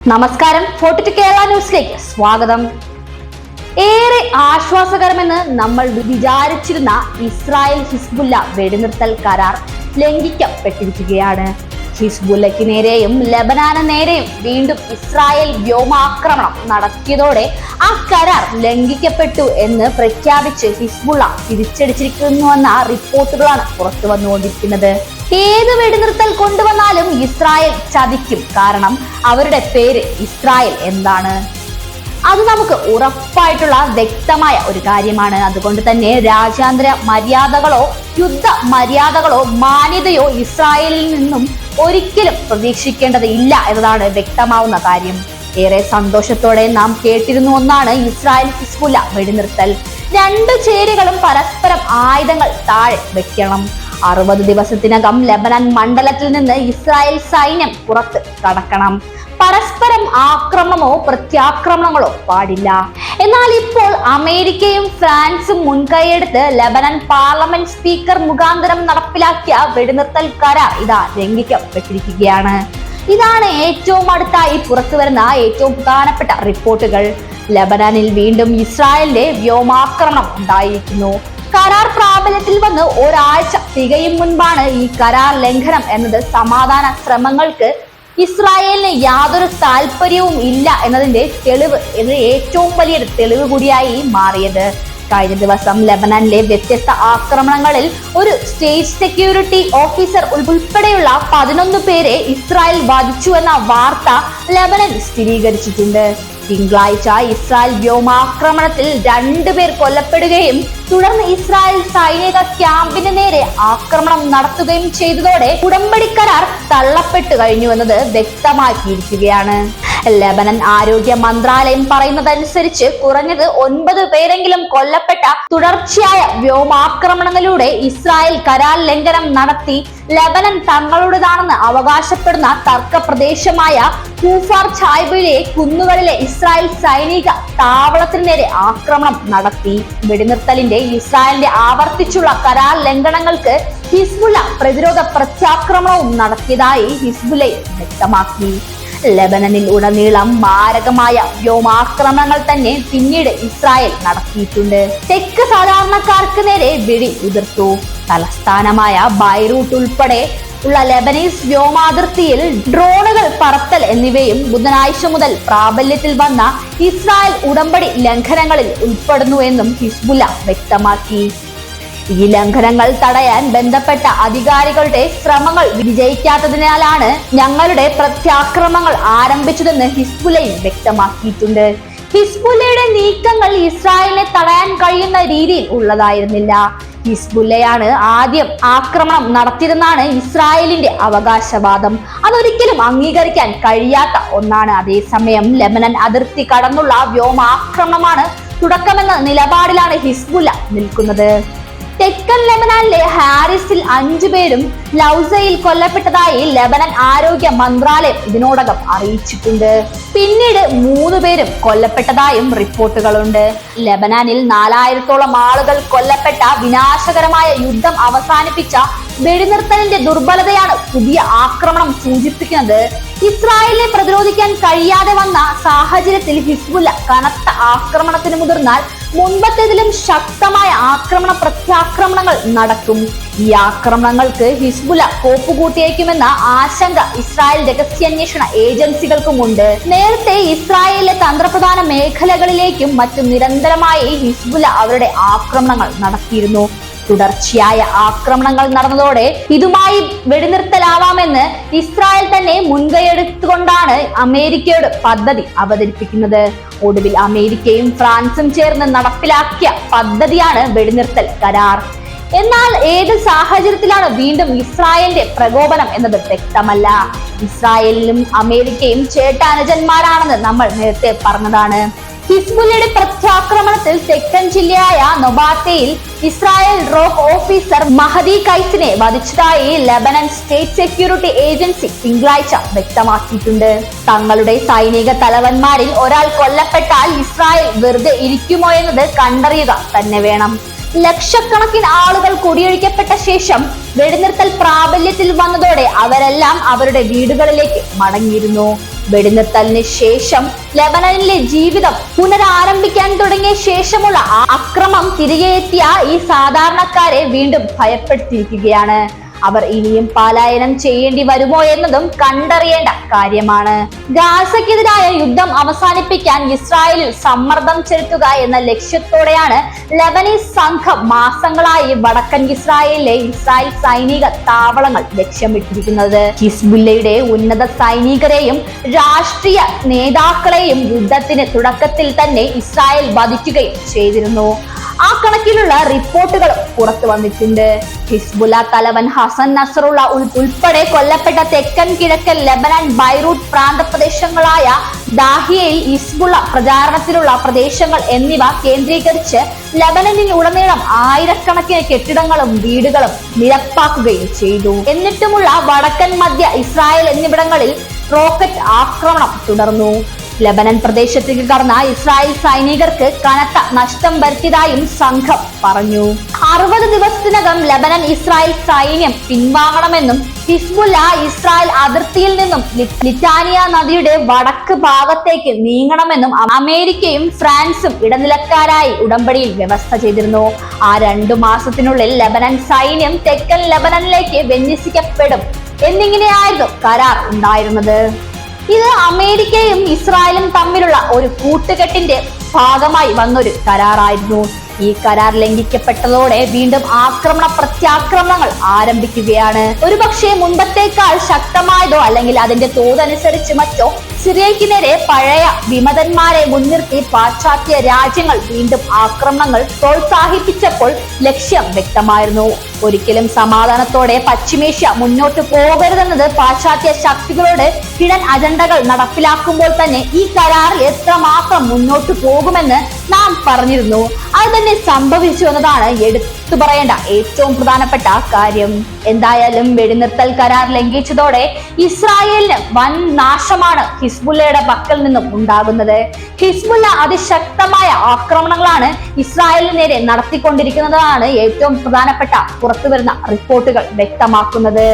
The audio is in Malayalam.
നമസ്കാരം. ഫോർട്ടി കേരള ന്യൂസിലേക്ക് സ്വാഗതം. ഏറെ ആശ്വാസകരമെന്ന് നമ്മൾ വിചാരിച്ചിരുന്ന ഇസ്രായേൽ ഹിസ്ബുല്ല വെടിനിർത്തൽ കരാർ ലംഘിക്കപ്പെട്ടിരിക്കുകയാണ്. ഹിസ്ബുല്ലയ്ക്ക് നേരെയും ലബനാന് നേരെയും വീണ്ടും ഇസ്രായേൽ വ്യോമാക്രമണം നടത്തിയതോടെ ആ കരാർ ലംഘിക്കപ്പെട്ടു എന്ന് പ്രഖ്യാപിച്ച് ഹിസ്ബുള്ള തിരിച്ചടിച്ചിരിക്കുന്നുവെന്ന റിപ്പോർട്ടുകളാണ് പുറത്തു വന്നുകൊണ്ടിരിക്കുന്നത് ഏത് വെടിനിർത്തൽ കൊണ്ടുവന്നാലും ഇസ്രായേൽ ചതിക്കും. കാരണം അവരുടെ പേര് ഇസ്രായേൽ എന്താണ് അത് നമുക്ക് ഉറപ്പായിട്ടുള്ള വ്യക്തമായ ഒരു കാര്യമാണ്. അതുകൊണ്ട് തന്നെ രാജ്യാന്തര മര്യാദകളോ യുദ്ധ മര്യാദകളോ മാന്യതയോ ഇസ്രായേലിൽ നിന്നും ഒരിക്കലും പ്രതീക്ഷിക്കേണ്ടത് ഇല്ല എന്നതാണ് വ്യക്തമാവുന്ന കാര്യം. ഏറെ സന്തോഷത്തോടെ നാം കേട്ടിരുന്നു ഒന്നാണ് ഇസ്രായേൽ ഹിസ്ബുല്ല വെടിനിർത്തൽ. രണ്ട് ചേരികളും പരസ്പരം ആയുധങ്ങൾ താഴെ വെക്കണം. അറുപത് ദിവസത്തിനകം ലബനൻ മണ്ഡലത്തിൽ നിന്ന് ഇസ്രായേൽ സൈന്യം പുറത്ത് കടക്കണം. പരസ്പരം ആക്രമണമോ പ്രത്യാക്രമണങ്ങളോ പാടില്ല. എന്നാൽ ഇപ്പോൾ അമേരിക്കയും ഫ്രാൻസും മുൻകൈയെടുത്ത് ലബനൻ പാർലമെന്റ് സ്പീക്കർ മുഖാന്തരം നടപ്പിലാക്കിയ വെടിനിർത്തൽ കരാർ ഇതാ ലംഘിക്കപ്പെട്ടിരിക്കുകയാണ്. ഇതാണ് ഏറ്റവും അടുത്തായി പുറത്തു വരുന്ന ഏറ്റവും പ്രധാനപ്പെട്ട റിപ്പോർട്ടുകൾ. ലബനാനിൽ വീണ്ടും ഇസ്രായേലിന്റെ വ്യോമാക്രമണം ഉണ്ടായിരിക്കുന്നു. കരാർ പ്രാബല്യത്തിൽ വന്ന് ഒരാഴ്ച തികയും മുൻപാണ് ഈ കരാർ ലംഘനം എന്നത് സമാധാന ശ്രമങ്ങൾക്ക് ഇസ്രായേലിന് യാതൊരു താല്പര്യവും ഇല്ല എന്നതിന്റെ തെളിവ് എന്നത് ഏറ്റവും വലിയൊരു തെളിവ് കൂടിയായി മാറിയത്. കഴിഞ്ഞ ദിവസം ലബനനിലെ വ്യത്യസ്ത ആക്രമണങ്ങളിൽ ഒരു സ്റ്റേറ്റ് സെക്യൂരിറ്റി ഓഫീസർ ഉൾപ്പെടെയുള്ള പതിനൊന്ന് പേരെ ഇസ്രായേൽ വധിച്ചു എന്ന വാർത്ത ലബനൻ സ്ഥിരീകരിച്ചിട്ടുണ്ട്. തിങ്കളാഴ്ച ഇസ്രായേൽ വ്യോമാക്രമണത്തിൽ രണ്ടുപേർ കൊല്ലപ്പെടുകയും തുടർന്ന് ഇസ്രായേൽ സൈനിക ക്യാമ്പിന് നേരെ ആക്രമണം നടത്തുകയും ചെയ്തതോടെ ഉടമ്പടി കരാർ തള്ളപ്പെട്ടു കഴിഞ്ഞു എന്നത് വ്യക്തമാക്കിയിരിക്കുകയാണ്. ലബനൻ ആരോഗ്യ മന്ത്രാലയം പറയുന്നതനുസരിച്ച് കുറഞ്ഞത് ഒൻപത് പേരെങ്കിലും കൊല്ലപ്പെട്ട തുടർച്ചയായ വ്യോമാക്രമണങ്ങളിലൂടെ ഇസ്രായേൽ കരാർ ലംഘനം നടത്തി ലബനൻ തങ്ങളുടേതാണെന്ന് അവകാശപ്പെടുന്ന തർക്ക പ്രദേശമായ കൂഫാർ ചായ്ബിലെ കുന്നുകളിലെ ഇസ്രായേൽ സൈനിക താവളത്തിന് നേരെ ആക്രമണം നടത്തി. വെടിനിർത്തലിന്റെ ഇസ്രായേലിന്റെ ആവർത്തിച്ചുള്ള കരാർ ലംഘനങ്ങൾക്ക് ഹിസ്ബുള്ള പ്രതിരോധ പ്രത്യാക്രമണവും നടത്തിയതായി ഹിസ്ബുലെ വ്യക്തമാക്കി. ലബനനിൽ ഉടനീളം മാരകമായ വ്യോമാക്രമണങ്ങൾ തന്നെ പിന്നീട് ഇസ്രായേൽ നടത്തിയിട്ടുണ്ട്. തെക്ക് സാധാരണക്കാർക്ക് നേരെ വെടി ഉതിർത്തു. തലസ്ഥാനമായ ബൈറൂട്ട് ഉൾപ്പെടെ ഉള്ള ലബനീസ് വ്യോമാതിർത്തിയിൽ ഡ്രോണുകൾ പറത്തൽ എന്നിവയും ബുധനാഴ്ച മുതൽ പ്രാബല്യത്തിൽ വന്ന ഇസ്രായേൽ ഉടമ്പടി ലംഘനങ്ങളിൽ ഉൾപ്പെടുന്നു എന്നും ഹിസ്ബുല്ല വ്യക്തമാക്കി. ഈ ലംഘനങ്ങൾ തടയാൻ ബന്ധപ്പെട്ട അധികാരികളുടെ ശ്രമങ്ങൾ വിജയിക്കാത്തതിനാലാണ് ഞങ്ങളുടെ പ്രത്യാക്രമങ്ങൾ ആരംഭിച്ചതെന്ന് ഹിസ്ബുലയും വ്യക്തമാക്കിയിട്ടുണ്ട്. ഹിസ്ബുലയുടെ നീക്കങ്ങൾ ഇസ്രായേലിനെ തടയാൻ കഴിയുന്ന രീതിയിൽ ഉള്ളതായിരുന്നില്ല. ഹിസ്ബുല്ലയാണ് ആദ്യം ആക്രമണം നടത്തിയതെന്നാണ് ഇസ്രായേലിന്റെ അവകാശവാദം. അതൊരിക്കലും അംഗീകരിക്കാൻ കഴിയാത്ത ഒന്നാണ്. അതേസമയം ലെബനൻ അതിർത്തി കടന്നുള്ള വ്യോമാക്രമണമാണ് തുടക്കമെന്ന നിലപാടിലാണ് ഹിസ്ബുല്ല നിൽക്കുന്നത്. തെക്കൻ ലെബനാനിലെ ഹാരിസിൽ അഞ്ചു പേരും ലൗസയിൽ കൊല്ലപ്പെട്ടതായി ലെബനൻ ആരോഗ്യ മന്ത്രാലയം ഇതിനോടകം അറിയിച്ചിട്ടുണ്ട്. പിന്നീട് മൂന്ന് പേരും കൊല്ലപ്പെട്ടതായും റിപ്പോർട്ടുകളുണ്ട്. ലെബനാനിൽ നാലായിരത്തോളം ആളുകൾ കൊല്ലപ്പെട്ട വിനാശകരമായ യുദ്ധം അവസാനിപ്പിച്ച വെടിനിർത്തലിന്റെ ദുർബലതയാണ് പുതിയ ആക്രമണം സൂചിപ്പിക്കുന്നത്. ഇസ്രായേലിനെ പ്രതിരോധിക്കാൻ കഴിയാതെ വന്ന സാഹചര്യത്തിൽ ഹിസ്ബുല്ല കനത്ത ആക്രമണത്തിന് മുതിർന്നാൽ മുൻപത്തേതിലും ശക്തമായ ആക്രമണ പ്രത്യാക്രമണങ്ങൾ നടക്കും. ഈ ആക്രമണങ്ങൾക്ക് ഹിസ്ബുല കോപ്പുകൂട്ടിയേക്കുമെന്ന ആശങ്ക ഇസ്രായേൽ രഹസ്യാന്വേഷണ ഏജൻസികൾക്കുമുണ്ട്. നേരത്തെ ഇസ്രായേലിലെ തന്ത്രപ്രധാന മേഖലകളിലേക്കും മറ്റും നിരന്തരമായി ഹിസ്ബുല അവരുടെ ആക്രമണങ്ങൾ നടത്തിയിരുന്നു. തുടർച്ചയായ ആക്രമണങ്ങൾ നടന്നതോടെ ഇതുമായി വെടിനിർത്തലാവാമെന്ന് ഇസ്രായേൽ തന്നെ മുൻകൈയെടുത്തുകൊണ്ടാണ് അമേരിക്കയോട് പദ്ധതി അവതരിപ്പിക്കുന്നത്. ഒടുവിൽ അമേരിക്കയും ഫ്രാൻസും ചേർന്ന് നടപ്പിലാക്കിയ പദ്ധതിയാണ് വെടിനിർത്തൽ കരാർ. എന്നാൽ ഏത് സാഹചര്യത്തിലാണ് വീണ്ടും ഇസ്രായേലിന്റെ പ്രകോപനം എന്നത് വ്യക്തമല്ല. ഇസ്രായേലിലും അമേരിക്കയും ചേട്ടാനുജന്മാരാണെന്ന് നമ്മൾ നേരത്തെ പറഞ്ഞതാണ്. ഹിസ്ബുല്ലയുടെ പ്രത്യാക്രമണത്തിൽ തെക്കൻ ജില്ലയായ നൊബാത്തയിൽ ഇസ്രായേൽ റോക്ക് ഓഫീസർ മഹദി കൈസിനെ വധിച്ചതായി ലബനൻ സ്റ്റേറ്റ് സെക്യൂരിറ്റി ഏജൻസി തിങ്കളാഴ്ച വ്യക്തമാക്കിയിട്ടുണ്ട്. തങ്ങളുടെ സൈനിക തലവന്മാരിൽ ഒരാൾ കൊല്ലപ്പെട്ടാൽ ഇസ്രായേൽ വെറുതെ ഇരിക്കുമോ എന്നത് കണ്ടറിയുക തന്നെ വേണം. ലക്ഷക്കണക്കിന് ആളുകൾ കുടിയൊഴിക്കപ്പെട്ട ശേഷം വെടിനിർത്തൽ പ്രാബല്യത്തിൽ വന്നതോടെ അവരെല്ലാം അവരുടെ വീടുകളിലേക്ക് മടങ്ങിയിരുന്നു. വെടിനിർത്തലിന് ശേഷം ലെബനനിലെ ജീവിതം പുനരാരംഭിക്കാൻ തുടങ്ങിയ ശേഷമുള്ള അക്രമം തിരികെ എത്തിയ ഈ സാധാരണക്കാരെ വീണ്ടും ഭയപ്പെടുത്തിയിരിക്കുകയാണ്. അവർ ഇനിയും പലായനം ചെയ്യേണ്ടി വരുമോ എന്നതും കണ്ടറിയേണ്ട കാര്യമാണ്. ഗാസയ്ക്കെതിരായ യുദ്ധം അവസാനിപ്പിക്കാൻ ഇസ്രായേലിൽ സമ്മർദ്ദം ചെലുത്തുക എന്ന ലക്ഷ്യത്തോടെയാണ് ലബനീസ് സംഘം മാസങ്ങളായി വടക്കൻ ഇസ്രായേലിലെ ഇസ്രായേൽ സൈനിക താവളങ്ങൾ ലക്ഷ്യമിട്ടിരിക്കുന്നത്. ഹിസ്ബുല്ലയുടെ ഉന്നത സൈനികരെയും രാഷ്ട്രീയ നേതാക്കളെയും യുദ്ധത്തിന് തുടക്കത്തിൽ തന്നെ ഇസ്രായേൽ വധിക്കുകയും ചെയ്തിരുന്നു. ആ കണക്കിലുള്ള റിപ്പോർട്ടുകൾ പുറത്തു വന്നിട്ടുണ്ട്. ഹിസ്ബുല തലവൻ ഹസൻ നസറുള്ള ഉൾ- ഉൾപ്പെടെ കൊല്ലപ്പെട്ട തെക്കൻ കിഴക്കൻ ലെബനൻ ബൈറൂട്ട് പ്രാന്തപ്രദേശങ്ങളായ ദാഹിയയിൽ ഹിസ്ബുള്ള പ്രചാരണത്തിലുള്ള പ്രദേശങ്ങൾ എന്നിവ കേന്ദ്രീകരിച്ച് ലെബനനിൽ ഉടനീളം ആയിരക്കണക്കിന് കെട്ടിടങ്ങളും വീടുകളും നിരപ്പാക്കുകയും ചെയ്തു. എന്നിട്ടുമുള്ള വടക്കൻ മധ്യ ഇസ്രായേൽ എന്നിവിടങ്ങളിൽ റോക്കറ്റ് ആക്രമണം തുടർന്നു. ലബനൻ പ്രദേശത്തേക്ക് കടന്ന ഇസ്രായേൽ സൈനികർക്ക് കനത്ത നഷ്ടം വരുത്തിയതായും സംഘം പറഞ്ഞു. അറുപത് ദിവസത്തിനകം ലബനൻ ഇസ്രായേൽ സൈന്യം പിൻവാങ്ങണമെന്നും ഹിസ്ബുല്ല ഇസ്രായേൽ അതിർത്തിയിൽ നിന്നും ലിറ്റാനിയ നദിയുടെ വടക്ക് ഭാഗത്തേക്ക് നീങ്ങണമെന്നും അമേരിക്കയും ഫ്രാൻസും ഇടനിലക്കാരായി ഉടമ്പടിയിൽ വ്യവസ്ഥ ചെയ്തിരുന്നു. ആ രണ്ടു മാസത്തിനുള്ളിൽ ലബനൻ സൈന്യം തെക്കൻ ലബനനിലേക്ക് വിന്യസിക്കപ്പെടും എന്നിങ്ങനെയായിരുന്നു കരാർ ഉണ്ടായിരുന്നത്. ഇത് അമേരിക്കയും ഇസ്രായേലും തമ്മിലുള്ള ഒരു കൂട്ടുകെട്ടിന്റെ ഭാഗമായി വന്നൊരു കരാറായിരുന്നു. ഈ കരാർ ലംഘിക്കപ്പെട്ടതോടെ വീണ്ടും ആക്രമണ പ്രത്യാക്രമണങ്ങൾ ആരംഭിക്കുകയാണ്. ഒരുപക്ഷെ മുൻപത്തേക്കാൾ ശക്തമായതോ അല്ലെങ്കിൽ അതിന്റെ തോതനുസരിച്ച് മറ്റോ സിറിയയ്ക്ക് നേരെ പഴയ വിമതന്മാരെ മുൻനിർത്തി പാശ്ചാത്യ രാജ്യങ്ങൾ വീണ്ടും ആക്രമണങ്ങൾ പ്രോത്സാഹിപ്പിച്ചപ്പോൾ ലക്ഷ്യം വ്യക്തമായിരുന്നു. ഒരിക്കലും സമാധാനത്തോടെ പശ്ചിമേഷ്യ മുന്നോട്ട് പോകരുതെന്നത് പാശ്ചാത്യ ശക്തികളോട് കിഴൻ അജണ്ടകൾ നടപ്പിലാക്കുമ്പോൾ തന്നെ ഈ കരാറിൽ എത്രമാത്രം മുന്നോട്ട് പോകുമെന്ന് നാം പറഞ്ഞിരുന്നു. അത് തന്നെ സംഭവിച്ചു എന്നതാണ് എടുത്തു പറയേണ്ട ഏറ്റവും പ്രധാനപ്പെട്ട കാര്യം. എന്തായാലും വെടിനിർത്തൽ കരാർ ലംഘിച്ചതോടെ ഇസ്രായേലിന് വൻ നാശമാണ് ഹിസ്ബുല്ലയുടെ പക്കൽ നിന്നും ഉണ്ടാകുന്നത്. ഹിസ്ബുല്ല അതിശക്തമായ ആക്രമണങ്ങളാണ് ഇസ്രായേലിന് നേരെ നടത്തിക്കൊണ്ടിരിക്കുന്നതാണ് ഏറ്റവും പ്രധാനപ്പെട്ട പുറത്തുവരുന്ന റിപ്പോർട്ടുകൾ വ്യക്തമാക്കുന്നത്.